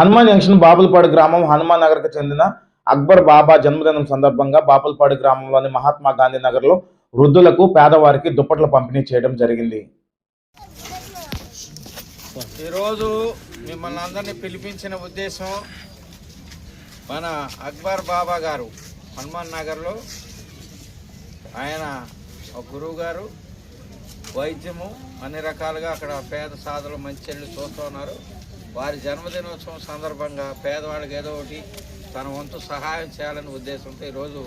Hanuman junction Bapulapadu గ్రామం హనుమాన్ నగర్కు చెందిన అక్బర్ బాబా జన్మదినం సందర్భంగా బాపులపాడు గ్రామంలోని మహాత్మా గాంధీ నగర్లో వృద్ధులకు పేదవారికి దుప్పట్లు పంపిణీ చేయడం జరిగింది. ఈరోజు మిమ్మల్ని అందరినీ పిలిపించిన ఉద్దేశం మన అక్బర్ బాబా గారు హనుమాన్ నగర్లో ఆయన ఒక గురువు గారు వైద్యము అన్ని రకాలుగా అక్కడ పేద సాధులు మంచి చెల్లి చూస్తూ ఉన్నారు. వారి జన్మదినోత్సవం సందర్భంగా పేదవాళ్ళకి ఏదో ఒకటి తన వంతు సహాయం చేయాలనే ఉద్దేశంతో ఈరోజు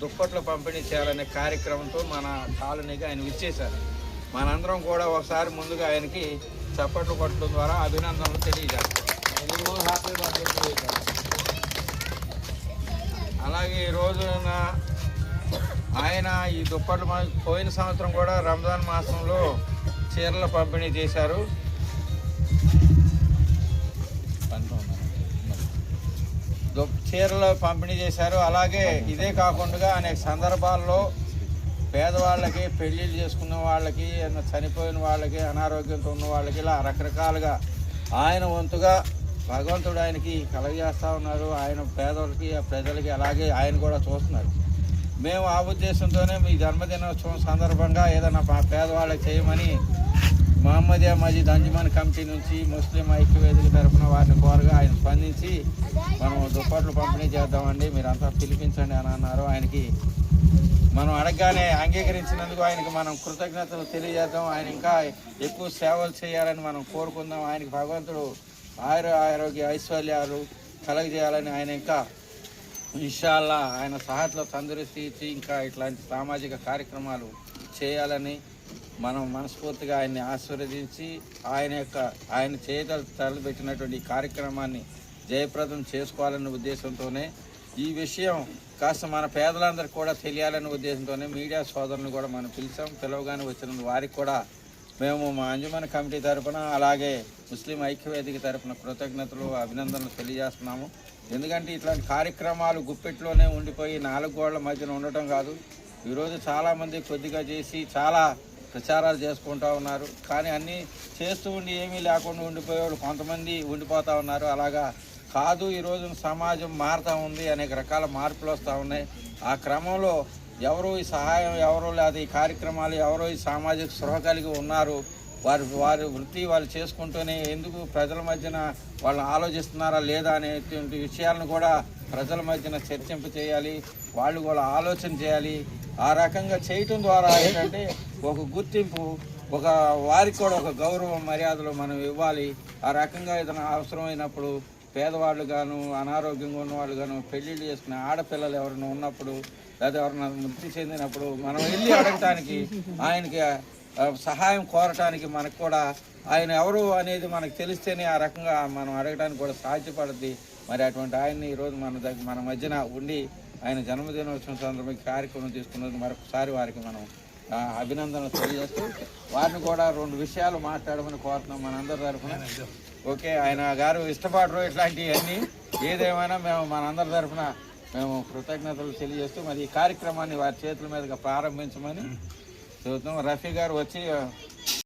దుప్పట్లు పంపిణీ చేయాలనే కార్యక్రమంతో మన కాలనీకి ఆయన ఇచ్చేశారు మనందరం కూడా ఒకసారి ముందుగా ఆయనకి చప్పట్లు కొట్టడం ద్వారా అభినందనలు తెలియజేస్తాం. అలాగే ఈ రోజున ఆయన ఈ దుప్పట్లు పోయిన సంవత్సరం కూడా రంజాన్ మాసంలో చీరల పంపిణీ చేశారు. చీరలు పంపిణీ చేశారు. అలాగే ఇదే కాకుండా అనేక సందర్భాల్లో పేదవాళ్ళకి పెళ్ళిళ్ళు చేసుకున్న వాళ్ళకి ఏదైనా చనిపోయిన వాళ్ళకి అనారోగ్యంతో ఉన్న వాళ్ళకి ఇలా రకరకాలుగా ఆయన వంతుగా భగవంతుడు ఆయనకి కలగజేస్తూ ఉన్నారు. ఆయన పేదలకి ఆ ప్రజలకి అలాగే ఆయన కూడా చూస్తున్నారు. మేము ఆ ఉద్దేశంతోనే మీ జన్మదినోత్సవం సందర్భంగా ఏదైనా మా పేదవాళ్ళకి చేయమని మహమ్మదియా మజీద్ అంజుమన్ కమిటీ నుంచి ముస్లిం ఐక్యవేదిక తరఫున వారిని కోరగా ఆయన స్పందించి మనం దుప్పట్లు పంపిణీ చేద్దామండి. మీరంతా పిలిపించండి అని అన్నారు. ఆయనకి మనం అడగగానే అంగీకరించినందుకు ఆయనకి మనం కృతజ్ఞతలు తెలియజేద్దాం. ఆయన ఇంకా ఎక్కువ సేవలు చేయాలని మనం కోరుకుందాం. ఆయనకి భగవంతుడు ఆయుర ఆరోగ్య ఐశ్వర్యాలు కలగజేయాలని ఆయన ఇంకా ఇన్షాల్లా ఆయన సహాయతలో తందరుస్తి ఇచ్చి ఇంకా ఇట్లాంటి సామాజిక కార్యక్రమాలు చేయాలని మనం మనస్ఫూర్తిగా ఆయన్ని ఆశీర్వదించి ఆయన యొక్క ఆయన చేయగల తరలిపెట్టినటువంటి ఈ కార్యక్రమాన్ని జయప్రదం చేసుకోవాలనే ఉద్దేశంతోనే ఈ విషయం కాస్త మన పేదలందరికీ కూడా తెలియాలనే ఉద్దేశంతోనే మీడియా సోదరులను కూడా మనం పిలిచాం. పిలవగానే వచ్చిన వారికి కూడా మేము మా అంజుమన్ కమిటీ తరఫున అలాగే ముస్లిం ఐక్యవేదిక తరపున కృతజ్ఞతలు అభినందనలు తెలియజేస్తున్నాము. ఎందుకంటే ఇట్లాంటి కార్యక్రమాలు గుప్పెట్లోనే ఉండిపోయి నాలుగు గోళ్ళ మధ్యన ఉండటం కాదు. ఈరోజు చాలామంది కొద్దిగా చేసి చాలా ప్రచారాలు చేసుకుంటూ ఉన్నారు. కానీ అన్నీ చేస్తూ ఉండి ఏమీ లేకుండా ఉండిపోయేవాళ్ళు కొంతమంది ఉండిపోతూ ఉన్నారు. అలాగా కాదు ఈరోజు సమాజం మారుతూ ఉంది అనేక రకాల మార్పులు వస్తూ ఉన్నాయి. ఆ క్రమంలో ఎవరు ఈ సహాయం ఎవరు లేదా ఈ కార్యక్రమాలు ఎవరో ఈ సామాజిక స్పృహ కలిగి ఉన్నారు? వారి వారి వృత్తి వాళ్ళు చేసుకుంటూనే ఎందుకు ప్రజల మధ్యన వాళ్ళు ఆలోచిస్తున్నారా లేదా అనేటువంటి విషయాలను కూడా ప్రజల మధ్యన చర్చింప చేయాలి. వాళ్ళు కూడా ఆలోచన చేయాలి. ఆ రకంగా చేయటం ద్వారా ఏంటంటే ఒక గుర్తింపు ఒక వారికి కూడా ఒక గౌరవం మర్యాదలు మనం ఇవ్వాలి. ఆ రకంగా ఏదైనా అవసరమైనప్పుడు పేదవాళ్ళు గాను అనారోగ్యంగా ఉన్నవాళ్ళు గాను పెళ్ళిళ్ళు చేసుకునే ఆడపిల్లలు ఎవరైనా ఉన్నప్పుడు లేదా ఎవరైనా మృతి చెందినప్పుడు మనం వెళ్ళి అడగటానికి ఆయనకి సహాయం కోరటానికి మనకు కూడా ఆయన ఎవరు అనేది మనకు తెలిస్తేనే ఆ రకంగా మనం అడగడానికి కూడా సాధ్యపడుద్ది. మరి అటువంటి ఆయన్ని ఈరోజు మన దగ్గర మన మధ్యన ఉండి ఆయన జన్మదినోత్సవం సందర్భంగా కార్యక్రమం తీసుకున్నది మరొకసారి వారికి మనం అభినందనలు తెలియజేస్తూ వారిని కూడా రెండు విషయాలు మాట్లాడమని కోరుతున్నాం మనందరి తరఫున. ఓకే ఆయన గారు ఇష్టపడరు ఇట్లాంటివన్నీ. ఏదేమైనా మేము మనందరి తరఫున మేము కృతజ్ఞతలు తెలియజేస్తూ మరి ఈ కార్యక్రమాన్ని వారి చేతుల మీదుగా ప్రారంభించమని చెబుతున్నాం. రఫీ గారు వచ్చి